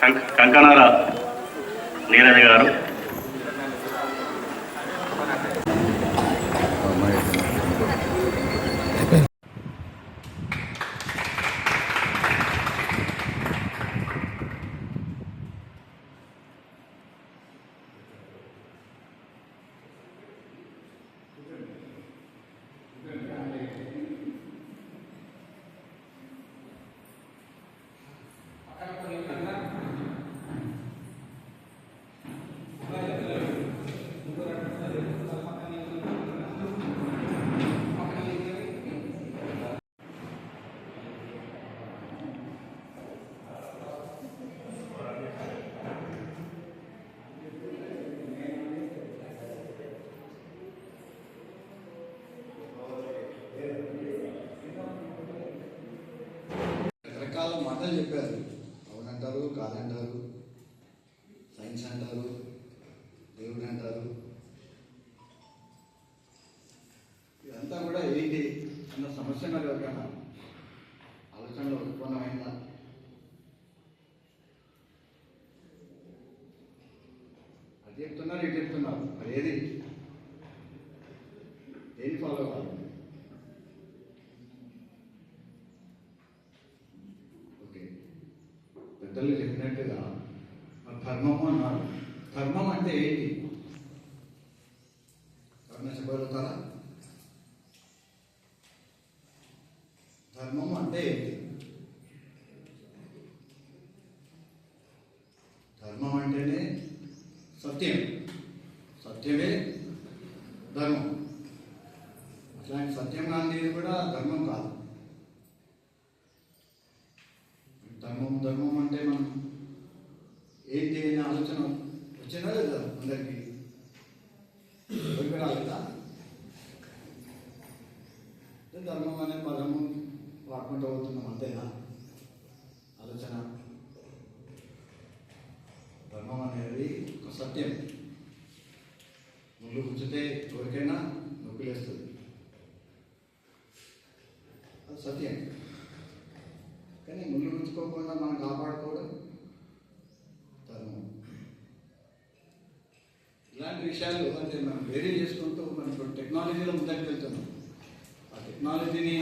కం- కంకణాల నీరజ్ గారు రకరకాల మాటలు చెప్పారు అవునంటారు కాదంటారు. సైన్స్ అంటారు దేవుడు అంటారు. ఇదంతా కూడా ఏంటి? అన్న సమస్య మరి ఎవరికైనా? ఆలోచనలో ఉత్పన్నమైందా? అది చెప్తున్నారు ఇటు చెప్తున్నారు. మరి ఏది? ఏది ఫాలో కావాలి? పెద్దలు చెప్పినట్టుగా మరి ధర్మం అన్నారు. ధర్మం అంటే ఏంటి? ఎవరన్నా చెప్పగలుగుతారా? ధర్మం అంటే ఏంటి? ధర్మం అంటేనే సత్యం. సత్యమే ధర్మం అట్లాంటి సత్యం కానిది కూడా ధర్మం కాదు ధర్మం ధర్మం అంటే మనం ఏంటి అనే ఆలోచన వచ్చినా లేదా అందరికీ? ఎవరికి రాలేదా? ధర్మం అనే పదము వాడుకుంటూ పోతున్నాం అంతేనా? ఆలోచన? ధర్మం అనేది ఒక సత్యం. ముళ్ళు ఉంచితే ఎవరికైనా నొప్పి వేస్తుంది సత్యం కానీ ముళ్ళు మనం కాపాడుకోవడం ధర్మం. ఇలాంటి విషయాలు అంటే మనం వేరే చేసుకుంటూ మనం ఇప్పుడు టెక్నాలజీలో ముందరికి వెళ్తున్నాం. ఆ టెక్నాలజీని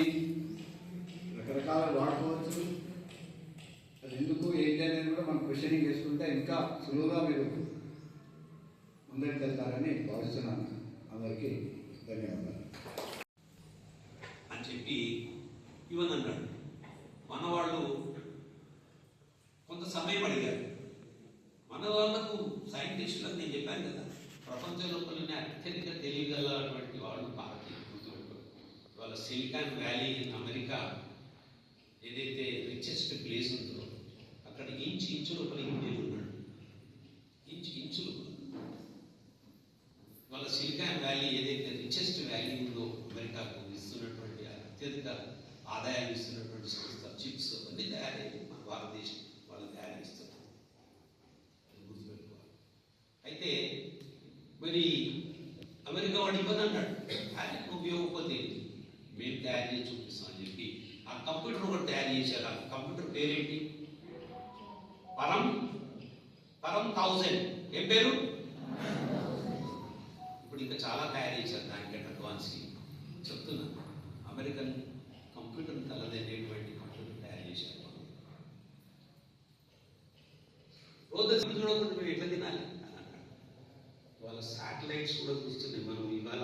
రకరకాల వాడుకోవచ్చు. అది ఎందుకు ఏంటి అనేది కూడా మనం క్వశ్చనింగ్ చేసుకుంటే ఇంకా సులువుగా మీరు ముందరికి వెళ్తారని భావిస్తున్నాను. అందరికీ ధన్యవాదాలు అని చెప్పి ఇవ్వనన్నాడు మన వాళ్ళు కొంత సమయం అడిగారు మన వాళ్ళకు సైంటిస్టులకు నేను చెప్పాను కదా ప్రపంచంలో కొన్ని అత్యధిక తెలియగలటువంటి వాళ్ళు భారతీయులు వాళ్ళ సిలికాన్ వ్యాలీ ఇన్ అమెరికా ఏదైతే రిచెస్ట్ ప్లేస్ ఉందో అక్కడ ఇంచు ఇంచు లోపల ఇండియన్ ఉన్నాడు. ఇంచు ఇంచు వాళ్ళ సిలికాన్ వ్యాలీ ఏదైతే రిచెస్ట్ వ్యాలీ ఉందో అమెరికాకు ఇస్తున్నటువంటి అత్యధిక ఆదాయాన్ని ఇస్తున్నటువంటి సంస్థ చిప్స్ అన్ని తయారయ్యాయి మన భారతదేశం వాళ్ళు తయారు చేస్తున్నారు అది గుర్తుపెట్టుకోవాలి అయితే మరి అమెరికా వాడు అంటాడు. అది ఉపయోగపోతే మేము తయారు చేసి చూపిస్తాం అని చెప్పి. ఆ కంప్యూటర్ కూడా తయారు చేశారు. ఆ కంప్యూటర్ పేరేంటి? పరం? పరం థౌజండ్. ఏం పేరు? ఇప్పుడు ఇంకా చాలా తయారు చేశారు దానికంటే అడ్వాన్స్ చెప్తున్నా. అమెరికన్ కంప్యూటర్ తలదైనటువంటి కంప్యూటర్ తయారు చేశారు రోజు చూడకుండా మేము ఎట్లా తినాలి? శాటిలైట్స్ కూడా చూస్తున్నాయి. మనం ఇవాళ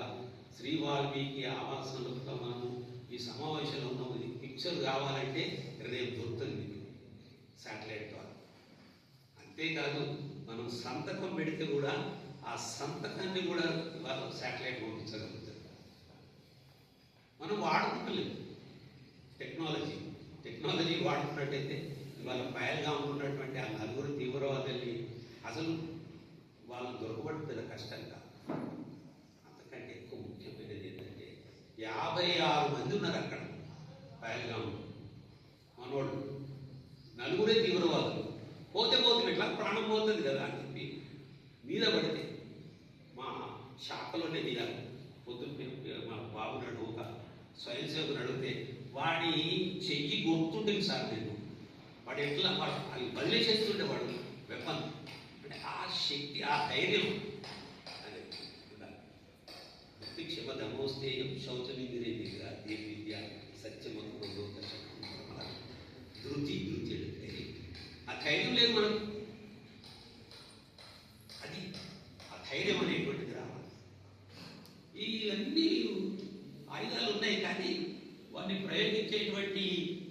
శ్రీ వాల్మీకి ఆవాసంలో మనం ఈ సమావేశంలో ఉన్నాం ఇది పిక్చర్ కావాలంటే రేపు దొరుకుతుంది. సాటిలైట్ శాటిలైట్ ద్వారా. అంతేకాదు మనం సంతకం పెడితే కూడా ఆ సంతకాన్ని కూడా ఇవాళ శాటిలైట్ పంపించగలుగుతుంది మనం వాడుకోలేదు టెక్నాలజీ టెక్నాలజీ వాడుకున్నట్టయితే ఇవాళ పయల్గా ఉన్నటువంటి ఆ నలుగురు తీవ్రవాదుల్ని అసలు వాళ్ళని దొరకబడుతుంది కష్టంగా. అంతకంటే ఎక్కువ ముఖ్యమైనది ఏంటంటే యాభై ఆరు మంది ఉన్నారు అక్కడ. పహల్గాంలో మనోళ్ళు. నలుగురే తీవ్రవాదులు. పోతే పోతుంది ఇట్లా ప్రాణం పోతుంది కదా అని చెప్పి మీద పడితే మా శాఖలోనే దిగాలి పొద్దున్న మా బాబు నడు ఒక స్వయం సేవకుని అడిగితే వాడి చెయ్యి గొంతుంటుంది సార్ నేను. వాడు ఎట్లా వాడు అవి వాడు వెపన్. అంటే ఆ శక్తి ఆ ధైర్యం క్షమ ధమోస్తేయం శౌచమిందిరే దిగ దేవి విద్య ధృతి ధృతి అంటే ఆ ధైర్యం లేదు మనం. అది ఆ ధైర్యం అనేటువంటిది రావాలి. ఇవన్నీ ఆయుధాలు ఉన్నాయి కానీ వాటిని ప్రయోగించేటువంటి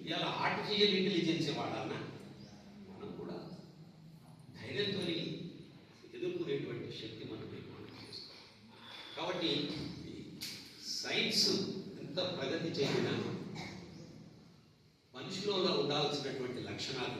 ఇలా ఆర్టిఫిషియల్ ఇంటెలిజెన్స్ వాడాలన్నా మనం కూడా ధైర్యంతో ఎదుర్కొనేటువంటి శక్తి మనం నిర్మాణం చేసుకోవాలి. కాబట్టి ప్రగతి మనిషిలో ఉండాల్సినటువంటి లక్షణాలు